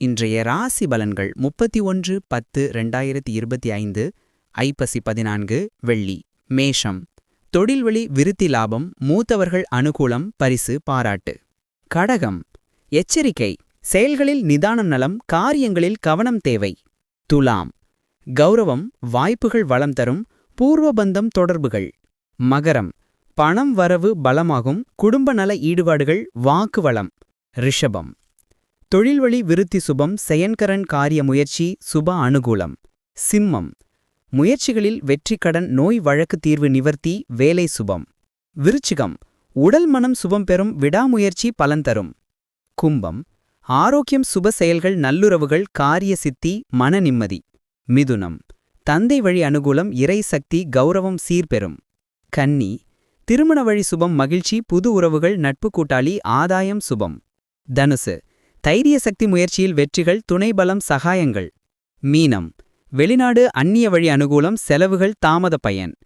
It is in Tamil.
இன்றைய ராசி பலன்கள் முப்பத்தி ஒன்று பத்து ரெண்டாயிரத்தி இருபத்தி ஐந்து ஐப்பசி பதினான்கு வெள்ளி மேஷம். தொழில்வழி விருத்தி லாபம் மூத்தவர்கள் அனுகூலம் பரிசு பாராட்டு. கடகம். எச்சரிக்கை. செயல்களில் நிதானம் நலம் காரியங்களில் கவனம் தேவை. துலாம். கௌரவம் வாய்ப்புகள் வளம் தரும் பூர்வபந்தம் தொடர்புகள். மகரம். பணம் வரவு பலமாகும் குடும்ப நல ஈடுபாடுகள் வாக்கு வளம். ரிஷபம். தொழில்வழி விருத்தி சுபம் செயன்கரன் காரிய முயற்சி சுப அனுகூலம். சிம்மம். முயற்சிகளில் வெற்றிக்கடன் நோய் வழக்கு தீர்வு நிவர்த்தி வேலை சுபம். விருச்சிகம். உடல் மனம் சுபம் பெறும் விடாமுயற்சி பலன் தரும். கும்பம். ஆரோக்கியம் சுப செயல்கள் நல்லுறவுகள் காரிய சித்தி மன நிம்மதி. மிதுனம். தந்தை வழி அனுகூலம் இறை சக்தி கௌரவம் சீர்பெறும். கன்னி. திருமண வழி சுபம் மகிழ்ச்சி புது உறவுகள் நட்பு கூட்டாளி ஆதாயம் சுபம். தனுசு. தைரிய சக்தி முயற்சியில் வெற்றிகள் துணைபலம் சகாயங்கள். மீனம். வெளிநாடு அந்நிய வழி அனுகூலம் செலவுகள் தாமத பயன்.